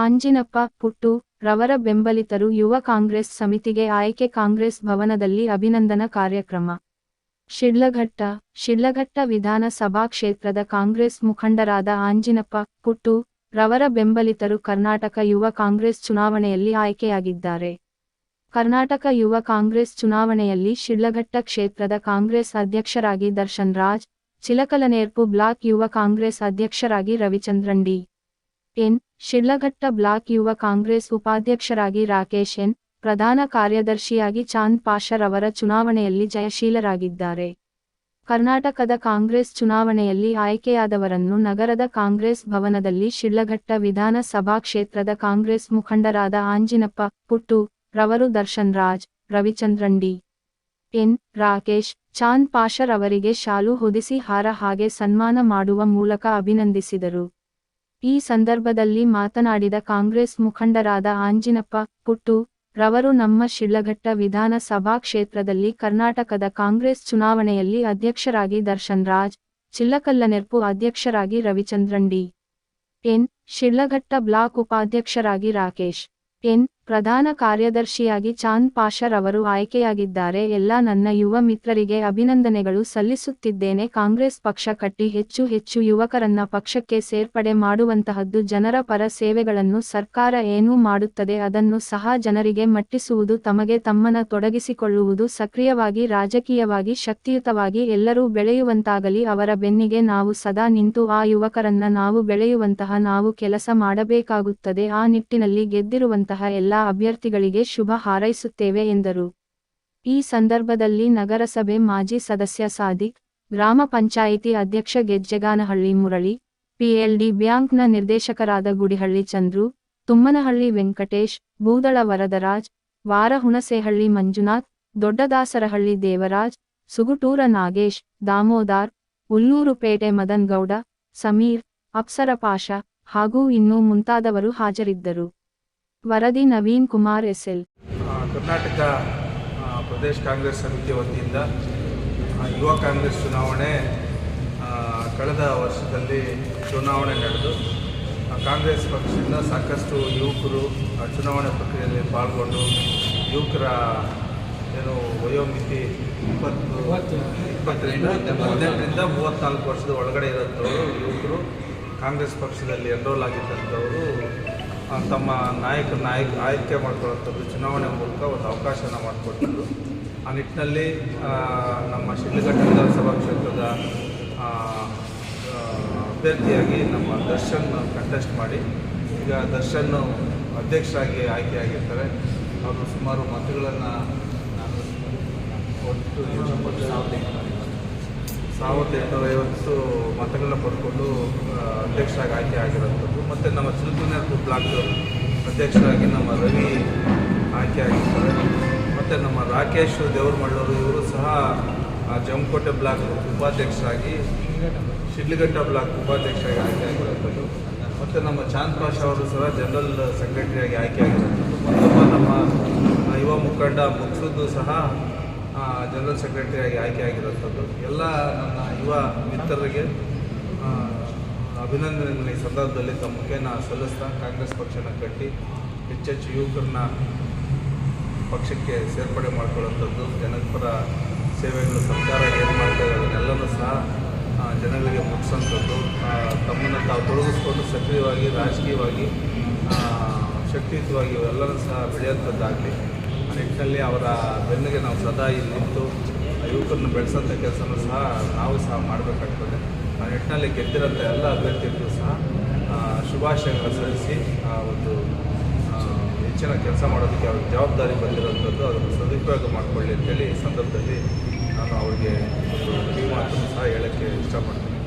ಆಂಜಿನಪ್ಪ, ಪುಟ್ಟು, ರವರ ಬೆಂಬಲಿತರು ಯುವ ಕಾಂಗ್ರೆಸ್ ಸಮಿತಿಗೆ ಆಯ್ಕೆ ಕಾಂಗ್ರೆಸ್ ಭವನದಲ್ಲಿ ಅಭಿನಂದನಾ ಕಾರ್ಯಕ್ರಮ. ಶಿಡ್ಲಘಟ್ಟ ಶಿಡ್ಲಘಟ್ಟ ವಿಧಾನಸಭಾ ಕ್ಷೇತ್ರದ ಕಾಂಗ್ರೆಸ್ ಮುಖಂಡರಾದ ಆಂಜಿನಪ್ಪ, ಪುಟ್ಟು, ರವರ ಬೆಂಬಲಿತರು ಕರ್ನಾಟಕ ಯುವ ಕಾಂಗ್ರೆಸ್ ಚುನಾವಣೆಯಲ್ಲಿ ಆಯ್ಕೆಯಾಗಿದ್ದಾರೆ. ಕರ್ನಾಟಕ ಯುವ ಕಾಂಗ್ರೆಸ್ ಚುನಾವಣೆಯಲ್ಲಿ ಶಿಡ್ಲಘಟ್ಟ ಕ್ಷೇತ್ರದ ಕಾಂಗ್ರೆಸ್ ಅಧ್ಯಕ್ಷರಾಗಿ ದರ್ಶನ್ ರಾಜ್, ಚಿಲಕಲನೇರ್ಪು ಬ್ಲಾಕ್ ಯುವ ಕಾಂಗ್ರೆಸ್ ಅಧ್ಯಕ್ಷರಾಗಿ Ravichandran D. N. Shidlaghatta block ಯುವ ಕಾಂಗ್ರೆಸ್ ಉಪಾಧ್ಯಕ್ಷರಾಗಿ ರಾಕೇಶ್ ಎನ್. ಪ್ರಧಾನ ಕಾರ್ಯದರ್ಶಿಯಾಗಿ ಚಾಂದ್ ಪಾಷರವರ ಚುನಾವಣೆಯಲ್ಲಿ ಜಯಶೀಲರಾಗಿದ್ದಾರೆ. ಕರ್ನಾಟಕದ ಕಾಂಗ್ರೆಸ್ ಚುನಾವಣೆಯಲ್ಲಿ ಆಯ್ಕೆಯಾದವರನ್ನು ನಗರದ ಕಾಂಗ್ರೆಸ್ ಭವನದಲ್ಲಿ ಶಿಡ್ಲಘಟ್ಟ ವಿಧಾನಸಭಾ ಕ್ಷೇತ್ರದ ಕಾಂಗ್ರೆಸ್ ಮುಖಂಡರಾದ ಆಂಜಿನಪ್ಪ, ಪುಟ್ಟು, ರವರು ದರ್ಶನ್ ರಾಜ್, ರವಿಚಂದ್ರನ್ ಡಿ. ಎನ್. ರಾಕೇಶ್, ಚಾಂದ್ ಪಾಷರ್ ಅವರಿಗೆ ಶಾಲು ಹೊದಿಸಿ ಹಾರ ಹಾಗೆ ಸನ್ಮಾನ ಮಾಡುವ ಮೂಲಕ ಅಭಿನಂದಿಸಿದರು. ಈ ಸಂದರ್ಭದಲ್ಲಿ ಮಾತನಾಡಿದ ಕಾಂಗ್ರೆಸ್ ಮುಖಂಡರಾದ ಆಂಜಿನಪ್ಪ, ಪುಟ್ಟು, ರವರು ನಮ್ಮ ಶಿಳ್ಳಘಟ್ಟ ವಿಧಾನಸಭಾ ಕ್ಷೇತ್ರದಲ್ಲಿ ಕರ್ನಾಟಕದ ಕಾಂಗ್ರೆಸ್ ಚುನಾವಣೆಯಲ್ಲಿ ಅಧ್ಯಕ್ಷರಾಗಿ ದರ್ಶನ್ ರಾಜ್, ಚಿಲ್ಲಕಲ್ಲನೆರ್ಪು ಅಧ್ಯಕ್ಷರಾಗಿ Ravichandran D. N. Shidlaghatta block ಉಪಾಧ್ಯಕ್ಷರಾಗಿ ರಾಕೇಶ್. ಎನ್. ಪ್ರಧಾನ ಕಾರ್ಯದರ್ಶಿಯಾಗಿ ಚಾಂದ್ ಪಾಷರ್ ಅವರು ಆಯ್ಕೆಯಾಗಿದ್ದಾರೆ. ಎಲ್ಲ ನನ್ನ ಯುವ ಮಿತ್ರರಿಗೆ ಅಭಿನಂದನೆಗಳು ಸಲ್ಲಿಸುತ್ತಿದ್ದೇನೆ. ಕಾಂಗ್ರೆಸ್ ಪಕ್ಷ ಕಟ್ಟಿ ಹೆಚ್ಚು ಹೆಚ್ಚು ಯುವಕರನ್ನ ಪಕ್ಷಕ್ಕೆ ಸೇರ್ಪಡೆ ಮಾಡುವಂತಹದ್ದು ಜನರ ಪರ ಸೇವೆಗಳನ್ನು ಸರ್ಕಾರ ಏನೂ ಮಾಡುತ್ತದೆ, ಅದನ್ನು ಸಹ ಜನರಿಗೆ ಮಟ್ಟಿಸುವುದು, ತಮಗೆ ತಮ್ಮನ ತೊಡಗಿಸಿಕೊಳ್ಳುವುದು ಸಕ್ರಿಯವಾಗಿ, ರಾಜಕೀಯವಾಗಿ ಶಕ್ತಿಯುತವಾಗಿ ಎಲ್ಲರೂ ಬೆಳೆಯುವಂತಾಗಲಿ. ಅವರ ಬೆನ್ನಿಗೆ ನಾವು ಸದಾ ನಿಂತು ಆ ಯುವಕರನ್ನ ನಾವು ಬೆಳೆಯುವಂತಹ, ನಾವು ಕೆಲಸ ಮಾಡಬೇಕಾಗುತ್ತದೆ. ಆ ನಿಟ್ಟಿನಲ್ಲಿ ಗೆದ್ದಿರುವಂತಹ ಎಲ್ಲ ಅಭ್ಯರ್ಥಿಗಳಿಗೆ ಶುಭ ಹಾರೈಸುತ್ತೇವೆ ಎಂದರು. ಈ ಸಂದರ್ಭದಲ್ಲಿ ನಗರಸಭೆ ಮಾಜಿ ಸದಸ್ಯ ಸಾದಿಕ್, ಗ್ರಾಮ ಪಂಚಾಯಿತಿ ಅಧ್ಯಕ್ಷ ಗೆಜ್ಜೆಗಾನಹಳ್ಳಿ ಮುರಳಿ, ಪಿಎಲ್ಡಿ ಬ್ಯಾಂಕ್ನ ನಿರ್ದೇಶಕರಾದ ಗುಡಿಹಳ್ಳಿ ಚಂದ್ರು, ತುಮ್ಮನಹಳ್ಳಿ ವೆಂಕಟೇಶ್ ಬೂದಳ ವರದರಾಜ್, ವಾರಹುಣಸೇಹಳ್ಳಿ ಮಂಜುನಾಥ್, ದೊಡ್ಡದಾಸರಹಳ್ಳಿ ದೇವರಾಜ್, ಸುಗುಟೂರ ನಾಗೇಶ್, ದಾಮೋದಾರ್ ಉಲ್ಲೂರುಪೇಟೆ ಮದನ್ಗೌಡ, ಸಮೀರ್ ಅಪ್ಸರ ಪಾಷ ಹಾಗೂ ಇನ್ನೂ ಮುಂತಾದವರು ಹಾಜರಿದ್ದರು. ವರದಿ ನವೀನ್ ಕುಮಾರ್ ಎಸ್ಎಲ್. ಎಲ್ ಕರ್ನಾಟಕ ಪ್ರದೇಶ ಕಾಂಗ್ರೆಸ್ ಸಮಿತಿ ವತಿಯಿಂದ ಯುವ ಕಾಂಗ್ರೆಸ್ ಚುನಾವಣೆ ಕಳೆದ ವರ್ಷದಲ್ಲಿ ಚುನಾವಣೆ ನಡೆದು ಕಾಂಗ್ರೆಸ್ ಪಕ್ಷದಿಂದ ಸಾಕಷ್ಟು ಯುವಕರು ಚುನಾವಣೆ ಪ್ರಕ್ರಿಯೆಯಲ್ಲಿ ಪಾಲ್ಗೊಂಡು, ಯುವಕರ ಏನು ವಯೋಮಿತಿ ಇಪ್ಪತ್ತು ಇಪ್ಪತ್ತರಿಂದ ಹದಿನೆಂಟರಿಂದ ಮೂವತ್ತ್ನಾಲ್ಕು ವರ್ಷದ ಒಳಗಡೆ ಇರೋಂಥವರು ಯುವಕರು ಕಾಂಗ್ರೆಸ್ ಪಕ್ಷದಲ್ಲಿ ಎನ್ರೋಲ್ ಆಗಿದ್ದಂಥವರು ತಮ್ಮ ನಾಯಕ ನಾಯಕ, ಆಯ್ಕೆ ಮಾಡ್ಕೊಳ್ಳೋಂಥದ್ದು ಚುನಾವಣೆ ಮೂಲಕ ಒಂದು ಅವಕಾಶನ ಮಾಡಿಕೊಟ್ಟಿದ್ದು ಆ ನಿಟ್ಟಿನಲ್ಲಿ ನಮ್ಮ ಶಿಡ್ಲಘಟ್ಟ ವಿಧಾನಸಭಾ ಕ್ಷೇತ್ರದ ಅಭ್ಯರ್ಥಿಯಾಗಿ ನಮ್ಮ ದರ್ಶನ್ ಕಂಟೆಸ್ಟ್ ಮಾಡಿ, ಈಗ ದರ್ಶನ್ ಅಧ್ಯಕ್ಷರಾಗಿ ಆಯ್ಕೆಯಾಗಿರ್ತಾರೆ. ಅವರು ಸುಮಾರು ಮತಗಳನ್ನು ಒಟ್ಟು ಎಷ್ಟು ಸಾವಿರದ ಎಂಟುನೂರ ಐವತ್ತು ಮತಗಳನ್ನ ಪಡ್ಕೊಂಡು ಅಧ್ಯಕ್ಷರಾಗಿ ಆಯ್ಕೆ ಆಗಿರುವಂಥದ್ದು. ಮತ್ತು ನಮ್ಮ ಚಿಲ್ಕುನೇರ್ಪು ಬ್ಲಾಕ್ ಅಧ್ಯಕ್ಷರಾಗಿ ನಮ್ಮ ರವಿ ಆಯ್ಕೆ ಆಗಿರ್ತಾರೆ. ಮತ್ತು ನಮ್ಮ ರಾಕೇಶ್ ದೇವರಮಳ್ಳವರು ಇವರು ಸಹ ಆ, ಜಮಕೋಟೆ ಬ್ಲಾಕ್ ಉಪಾಧ್ಯಕ್ಷರಾಗಿ ಶಿಡ್ಲಘಟ್ಟ ಬ್ಲಾಕ್ ಉಪಾಧ್ಯಕ್ಷರಾಗಿ ಆಯ್ಕೆ ಆಗಿರುವಂಥದ್ದು. ಮತ್ತು ನಮ್ಮ ಚಾಂದ್ ಪಾಷಾ ಅವರು ಸಹ ಜನರಲ್ ಸೆಕ್ರೆಟರಿಯಾಗಿ ಆಯ್ಕೆ ಆಗಿರುವಂಥದ್ದು. ಮತ್ತೊಬ್ಬ ನಮ್ಮ ಯುವ ಮುಖಂಡ ಮುಕ್ಸುದ್ದು ಸಹ ಜನರಲ್ ಸೆಕ್ರೆಟರಿಯಾಗಿ ಆಯ್ಕೆ ಆಗಿರುವಂಥದ್ದು. ಎಲ್ಲ ನನ್ನ ಯುವ ಮಿತ್ರರಿಗೆ ಆ, ಅಭಿನಂದನೆಗಳನ್ನ ಈ ಸಂದರ್ಭದಲ್ಲಿ. ತಮ್ಮ ಮುಖೇನ ಸಲ್ಲಿಸ್ತಾ ಕಾಂಗ್ರೆಸ್ ಪಕ್ಷನ ಕಟ್ಟಿ ಹೆಚ್ಚೆಚ್ಚು ಯುವಕರನ್ನ ಪಕ್ಷಕ್ಕೆ ಸೇರ್ಪಡೆ ಮಾಡ್ಕೊಳ್ಳೋಂಥದ್ದು ಜನಪರ ಸೇವೆಗಳು ಸರ್ಕಾರ ಏನು ಮಾಡ್ತಾ ಅದನ್ನೆಲ್ಲನೂ ಸಹ ಜನಗಳಿಗೆ ಮುಟ್ಟಿಸೋಂಥದ್ದು ತಮ್ಮನ್ನು ತಾವು ತೊಡಗಿಸ್ಕೊಂಡು ಸಕ್ರಿಯವಾಗಿ ರಾಜಕೀಯವಾಗಿ ಶಕ್ತಿಯುತವಾಗಿ ಇವೆಲ್ಲನೂ ಸಹ ಬೆಳೆಯುವಂಥದ್ದಾಗಲಿ ಆ ನಿಟ್ಟಿನಲ್ಲಿ ಅವರ ಬೆನ್ನಿಗೆ ನಾವು ಸದಾ ಇಲ್ಲಿ ನಿಂತು ಯುವಕರನ್ನು ಬೆಳೆಸೋಂಥ ಕೆಲಸನೂ ಸಹ ನಾವು ಸಹ ಮಾಡಬೇಕಾಗ್ತದೆ. ಆ ನಿಟ್ಟಿನಲ್ಲಿ ಗೆದ್ದಿರೋಂಥ ಎಲ್ಲ ಅಭ್ಯರ್ಥಿಗಳು ಸಹ ಶುಭಾಶಯಗಳನ್ನು ಸಲ್ಲಿಸಿ, ಆ, ಒಂದು ಹೆಚ್ಚಿನ ಕೆಲಸ ಮಾಡೋದಕ್ಕೆ ಅವ್ರ ಜವಾಬ್ದಾರಿ ಬಂದಿರೋಂಥದ್ದು, ಅದನ್ನು ಸದುಪಯೋಗ ಮಾಡಿಕೊಳ್ಳಿ ಅಂತೇಳಿ ಈ ಸಂದರ್ಭದಲ್ಲಿ ನಾನು ಅವರಿಗೆ ಒಂದು ಮಾತನ್ನು ಸಹ ಹೇಳೋಕ್ಕೆ ಇಷ್ಟಪಡ್ತೀನಿ.